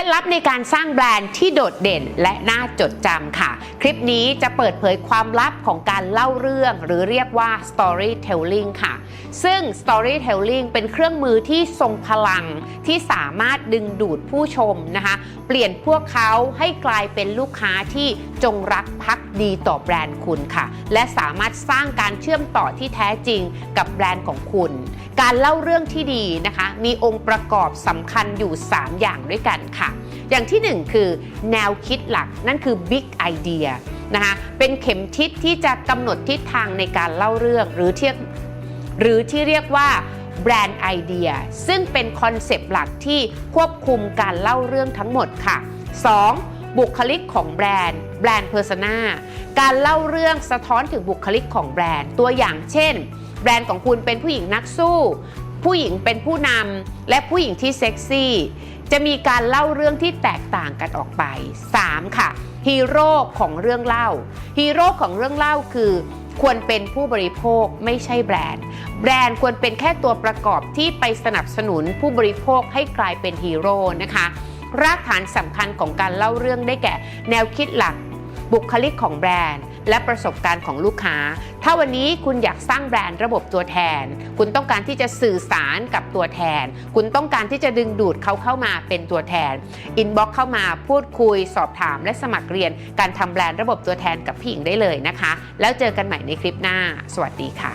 ล็ดลับในการสร้างแบรนด์ที่โดดเด่นและน่าจดจำค่ะ คลิปนี้จะเปิดเผยความลับของการเล่าเรื่องหรือเรียกว่า storytelling ค่ะ ซึ่ง storytelling เป็นเครื่องมือที่ทรงพลังที่สามารถดึงดูดผู้ชมนะคะ เปลี่ยนพวกเขาให้กลายเป็นลูกค้าที่จงรักภักดีต่อแบรนด์คุณค่ะ และสามารถสร้างการเชื่อมต่อที่แท้จริงกับแบรนด์ของคุณ การเล่าเรื่องที่ดีนะคะ มีองค์ประกอบสำคัญอยู่ 3 อย่างด้วยกันค่ะ อย่างที่ 1 คือแนวคิดหลักนั่นคือ Big Idea นะคะเป็นเข็มทิศที่จะกำหนดทิศทางในการเล่าเรื่องหรือเทียบหรือที่เรียกว่าแบรนด์ไอเดียซึ่งเป็นคอนเซปต์หลักที่ควบคุมการเล่าเรื่องทั้งหมดค่ะ 2. บุคลิกของแบรนด์แบรนด์เพอร์ซนาการเล่าเรื่องสะท้อนถึงบุคลิกของแบรนด์ตัวอย่างเช่น แบรนด์ของคุณเป็นผู้หญิงนักสู้ ผู้หญิงเป็นผู้นำและผู้หญิงที่เซ็กซี่ จะมีการเล่าเรื่องที่แตกต่างกันออกไป 3. ค่ะฮีโร่ของเรื่องเล่าฮีโร่ของเรื่องเล่าคือควรเป็นผู้บริโภคไม่ใช่แบรนด์ แบรนด์ควรเป็นแค่ตัวประกอบที่ไปสนับสนุนผู้บริโภคให้กลายเป็นฮีโร่นะคะ รากฐานสำคัญของการเล่าเรื่องได้แก่ แนวคิดหลัก บุคลิกของแบรนด์ และประสบการณ์ของลูกค้า ถ้าวันนี้คุณอยากสร้างแบรนด์ระบบตัวแทน คุณต้องการที่จะสื่อสารกับตัวแทน คุณต้องการที่จะดึงดูดเขาเข้ามาเป็นตัวแทนอินบ็อกเข้ามาพูดคุยสอบถาม และสมัครเรียนการทำแบรนด์ระบบตัวแทนกับพี่หญิงได้เลยนะคะ แล้วเจอกันใหม่ในคลิปหน้า สวัสดีค่ะ